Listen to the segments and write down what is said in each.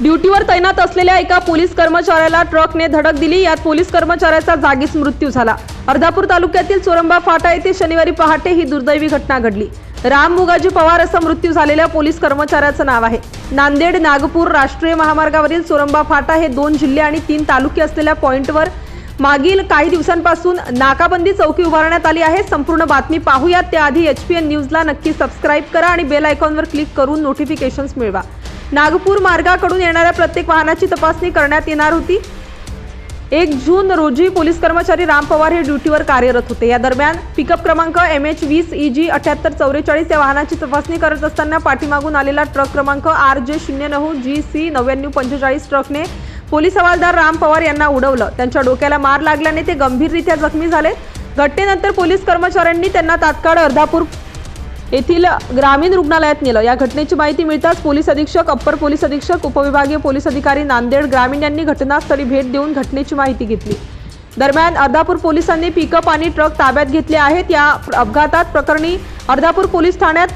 ड्युटीवर तैनात असलेल्या एका पोलीस कर्मचाऱ्याला ट्रकने धडक दिली. यात पोलीस कर्मचाऱ्याचा जागीच मृत्यू झाला. अर्धापूर तालुक्यातील चोरंबा फाटा येथे शनिवारी पहाटे ही दुर्दैवी घटना घडली. राम मुगाजी पवार असा मृत्यू झालेल्या पोलीस कर्मचाऱ्याचं नाव आहे. नांदेड नागपूर राष्ट्रीय महामार्गावरील चोरंबा फाटा हे दोन जिल्हे आणि तीन तालुके असलेल्या पॉईंटवर मागील काही दिवसांपासून नाकाबंदी चौकी उभारण्यात आली आहे. संपूर्ण बातमी पाहूयात. त्याआधी एच पी एन न्यूजला नक्की सबस्क्राईब करा आणि बेल आयकॉनवर क्लिक करून नोटिफिकेशन्स मिळवा. नागपूर मार्गाकडून येणाऱ्या प्रत्येक वाहनाची तपासणी करण्यात येणार होती. एक जून रोजी पोलीस कर्मचारी राम पवार हे ड्युटीवर कार्यरत होते. या दरम्यान पिकअप क्रमांक एम एच वीस ई जी अठ्याहत्तर चौवेचाळीस या वाहनाची तपासणी करत असताना पाठीमागून आलेला ट्रक क्रमांक आर जे शून्य नऊ जी सी नव्याण्णव पंचेचाळीस ट्रकने पोलीस हवालदार राम पवार यांना उडवलं. त्यांच्या डोक्याला मार लागल्याने ते गंभीररित्या जखमी झाले. घटनेनंतर पोलीस कर्मचाऱ्यांनी त्यांना तात्काळ अर्धापूर येथील ग्रामीण रुग्णालयात नेलं. या घटनेची माहिती मिळताच पोलीस अधीक्षक अप्पर पोलीस अधीक्षक उपविभागीय पोलीस अधिकारी नांदेड ग्रामीण यांनी घटनास्थळी भेट देऊन घटनेची माहिती घेतली. दरम्यान अर्धापूर पोलिसांनी पिकअप आणि ट्रक ताब्यात घेतले आहेत. या अपघातात प्रकरणी अर्धापूर पोलीस ठाण्यात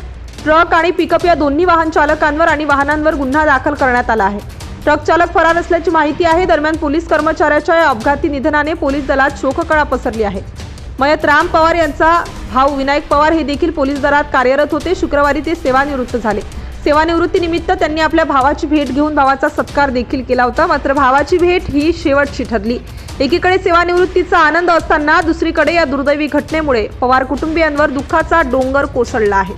ट्रक आणि पिकअप या दोन्ही वाहन चालकांवर आणि वाहनांवर गुन्हा दाखल करण्यात आला आहे. ट्रक चालक फरार असल्याची माहिती आहे. दरम्यान पोलीस कर्मचाऱ्याच्या या अपघाती निधनाने पोलीस दलात शोककळा पसरली आहे. मयत राम पवार यांचा भाऊ विनायक पवार हे देखील पोलीस दलात कार्यरत होते. शुक्रवारी ते सेवानिवृत्त झाले. सेवानिवृत्तीनिमित्त त्यांनी आपल्या भावाची भेट घेऊन भावाचा सत्कार देखील केला होता. मात्र भावाची भेट ही शेवटची ठरली. एकीकडे सेवानिवृत्तीचा आनंद असताना दुसरीकडे या दुर्दैवी घटनेमुळे पवार कुटुंबियांवर दुःखाचा डोंगर कोसळला आहे.